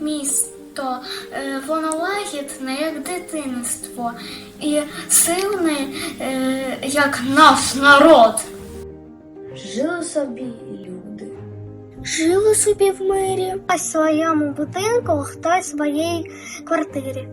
місто. Е, Воно лагідне, як дитинство, і сильне, е, як наш народ. Жили собі люди. Жили собі в мирі, а в своєму будинку, хтось в своїй квартирі.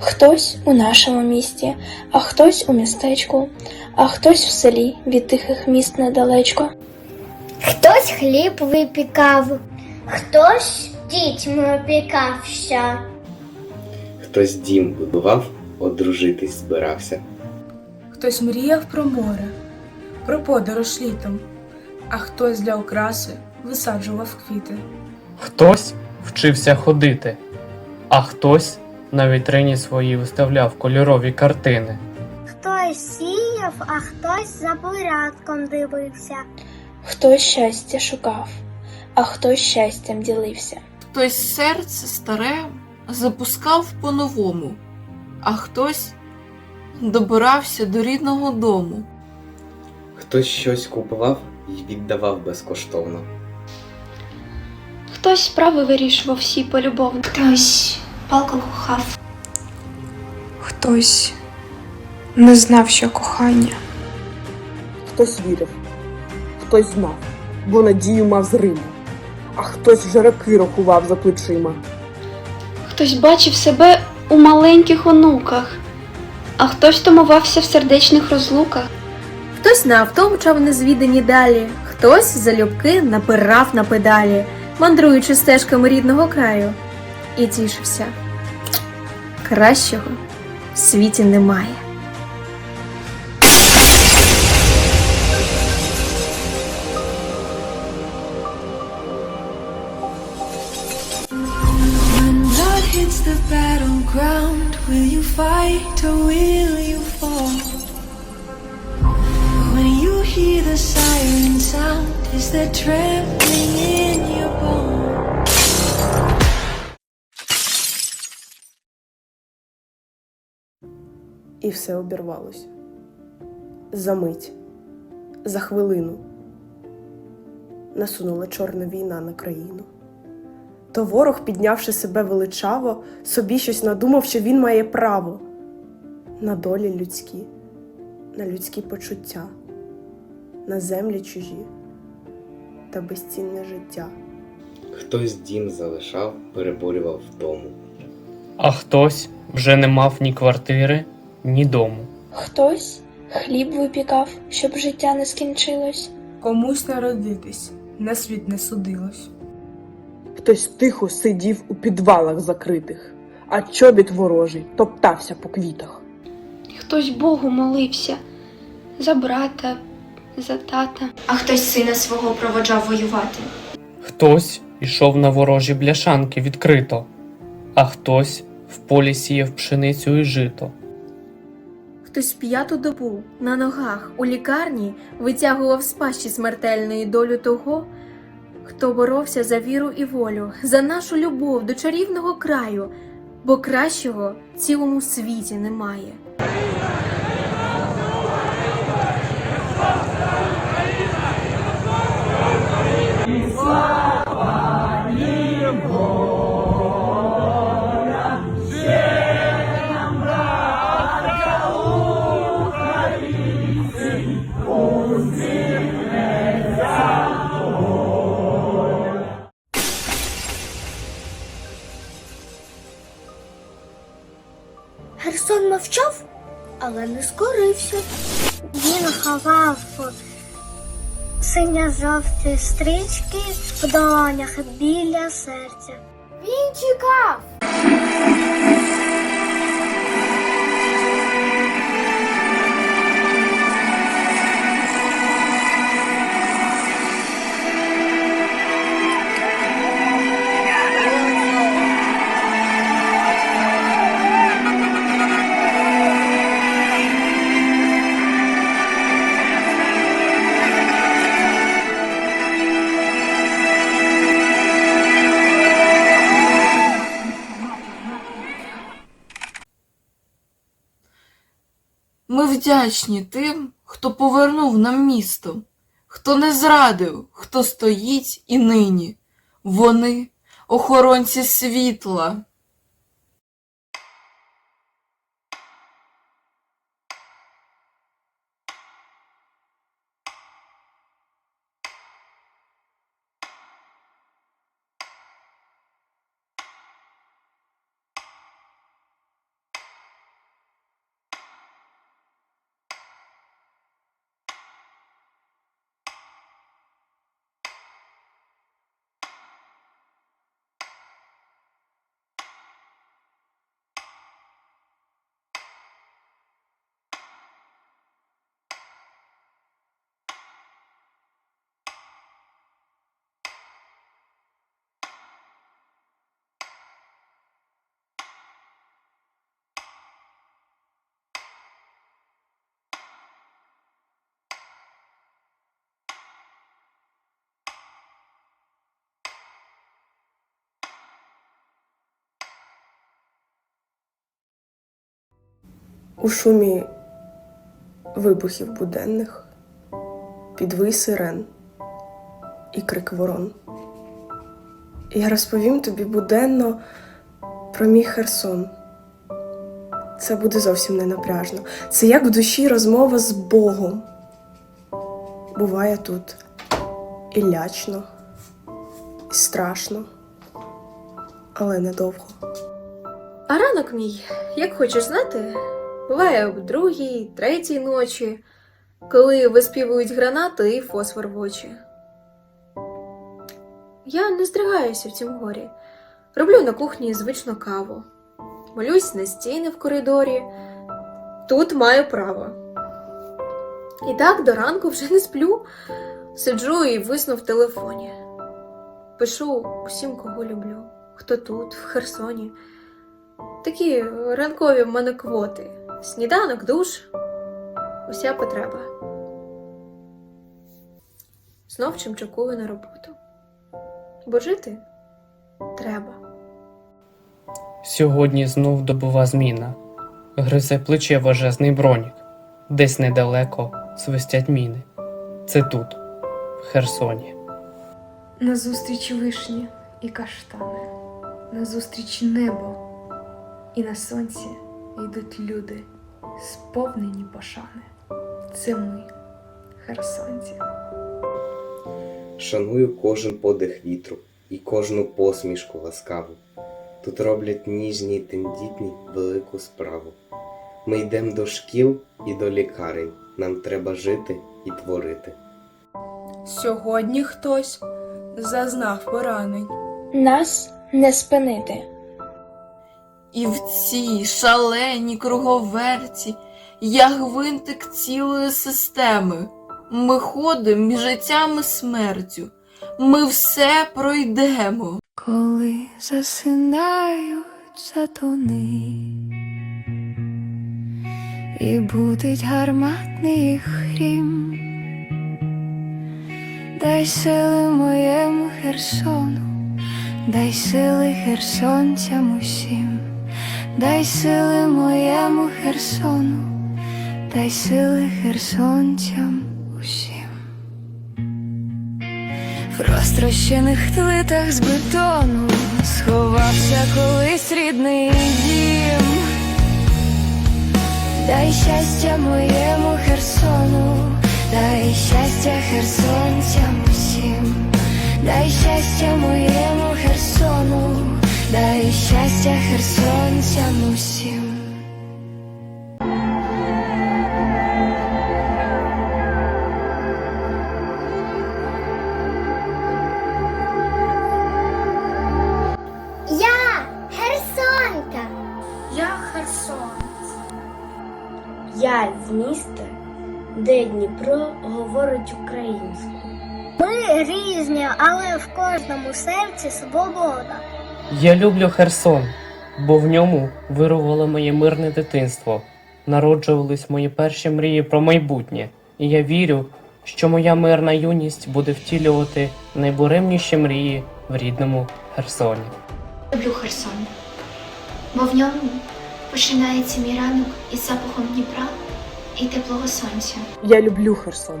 Хтось у нашому місті, а хтось у містечку, а хтось в селі від тихих міст недалечко. Хтось хліб випікав, хтось дітьми опікався. Хтось дім будував, одружитись збирався. Хтось мріяв про море, про подорож літом, а хтось для окраси висаджував квіти. Хтось вчився ходити, а хтось на вітрині своїй виставляв кольорові картини. Хтось сіяв, а хтось за порядком дивився. Хтось щастя шукав, а хтось щастям ділився. Хтось серце старе запускав по-новому, а хтось добирався до рідного дому. Хтось щось купував і віддавав безкоштовно. Хтось справи вирішував всі полюбовно. Хтось палку кохав. Хтось не знав, що кохання. Хтось вірив, хтось знав, бо надію мав з Риму, а хтось вже роки рахував за плечима. Хтось бачив себе у маленьких онуках, а хтось томувався в сердечних розлуках. Хтось на авто мчав незвідані далі, хтось залюбки напирав на педалі, мандруючи стежками рідного краю, і тішився. Кращого в світі немає. Fight or will you fall? When you hear the siren sound, is there trembling in your bones? І все обірвалось. За мить, за хвилину насунула чорна війна на країну. То ворог, піднявши себе величаво, собі щось надумав, що він має право на долі людські, на людські почуття, на землі чужі та безцінне життя. Хтось дім залишав, переборював вдому. А хтось вже не мав ні квартири, ні дому. Хтось хліб випікав, щоб життя не скінчилось. Комусь народитись на світ не судилось. Хтось тихо сидів у підвалах закритих, а чобіт ворожий топтався по квітах. Хтось Богу молився за брата, за тата. А хтось сина свого проводжав воювати. Хтось ішов на ворожі бляшанки відкрито, а хтось в полі сіяв пшеницю і жито. Хтось п'яту добу на ногах у лікарні витягував з пащі смертельної долю того, хто боровся за віру і волю, за нашу любов до чарівного краю, бо кращого в цілому світі немає. Херсон але не скорився. Він ховав синьо-жовті стрічки в долонях біля серця. Він чекав. Вдячні тим, хто повернув нам місто, хто не зрадив, хто стоїть і нині. Вони охоронці світла. У шумі вибухів буденних, підвий сирен і крик ворон. Я розповім тобі буденно про мій Херсон. Це буде зовсім не напряжно. Це як в душі розмова з Богом. Буває тут і лячно, і страшно, але недовго. А ранок мій, як хочеш знати, буває об другій, третій ночі, коли виспівують гранати і фосфор в очі. Я не здригаюся в цім горі. Роблю на кухні звичну каву. Молюсь на стіни в коридорі. Тут маю право. І так до ранку вже не сплю. Сиджу і висну в телефоні. Пишу усім, кого люблю, хто тут, в Херсоні. Такі ранкові в мене квоти. Сніданок, душ, уся потреба. Знов чимчакую на роботу. Бо жити треба. Сьогодні знов добова зміна. Гризе плече важезний бронік. Десь недалеко свистять міни. Це тут, в Херсоні. Назустріч вишні і каштани, назустріч небо, і на сонці йдуть люди, сповнені пошани. Це ми, херсонці. Шаную кожен подих вітру і кожну посмішку ласкаву. Тут роблять ніжні й тендітні велику справу. Ми йдемо до шкіл і до лікарень. Нам треба жити і творити. Сьогодні хтось зазнав поранень. Нас не спинити. І в цій шаленій круговерті я гвинтик цілої системи. Ми ходимо між життям і смертю. Ми все пройдемо. Коли засинають затони, і будить гарматний хрім, дай сили моєму Херсону, дай сили херсонцям усім, дай сили моєму Херсону, дай сили херсонцям усім. В розтрощених плитах з бетону сховався колись рідний дім. Дай щастя моєму Херсону, дай щастя херсонцям усім, дай щастя моєму Херсону, дай щастя херсонцям усім. Я Херсонка. Я Херсон. Я з міста, де Дніпро говорить українською. Ми різні, але в кожному серці свобода. Я люблю Херсон, бо в ньому вирувало моє мирне дитинство, народжувались мої перші мрії про майбутнє, і я вірю, що моя мирна юність буде втілювати найбуремніші мрії в рідному Херсоні. Люблю Херсон, бо в ньому починається мій ранок із запахом Дніпра і теплого сонця. Я люблю Херсон,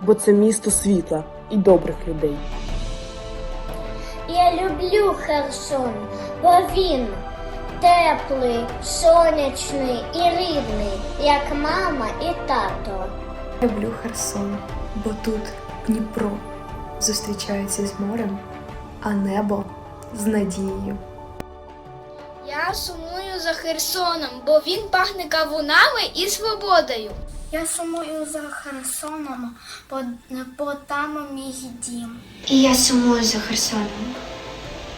бо це місто світла і добрих людей. Я люблю Херсон, бо він теплий, сонячний і рідний, як мама і тато. Люблю Херсон, бо тут Дніпро зустрічається з морем, а небо з надією. Я сумую за Херсоном, бо він пахне кавунами і свободою. Я сумую за Херсоном, бо, бо там мій дім. І я сумую за Херсоном,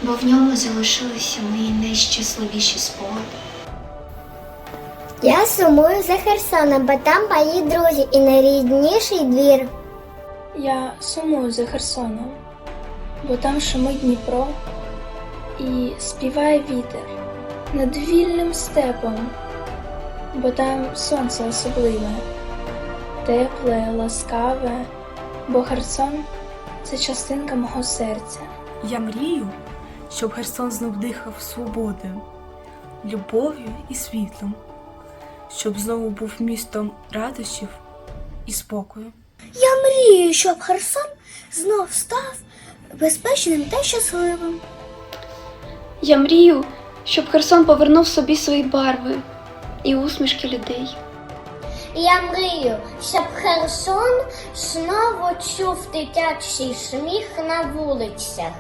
бо в ньому залишилися мої найщасливіші спогади. Я сумую за Херсоном, бо там мої друзі і найрідніший двір. Я сумую за Херсоном, бо там шумить Дніпро і співає вітер над вільним степом, бо там сонце особливе, тепле, ласкаве, бо Херсон це частинка мого серця. Я мрію, щоб Херсон знов дихав свободою, любов'ю і світлом, щоб знову був містом радощів і спокою. Я мрію, щоб Херсон знов став безпечним та щасливим. Я мрію, щоб Херсон повернув собі свої барви і усмішки людей. Я мрію, щоб Херсон знову чув дитячий сміх на вулицях.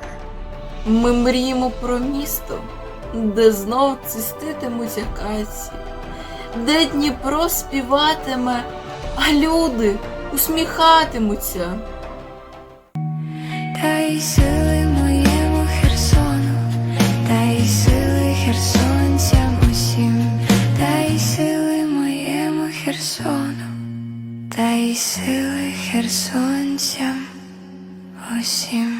Ми мріємо про місто, де знов циститимуть акації, де Дніпро співатиме, а люди усміхатимуться. Дай сили моєму та й сили херсонцям усім.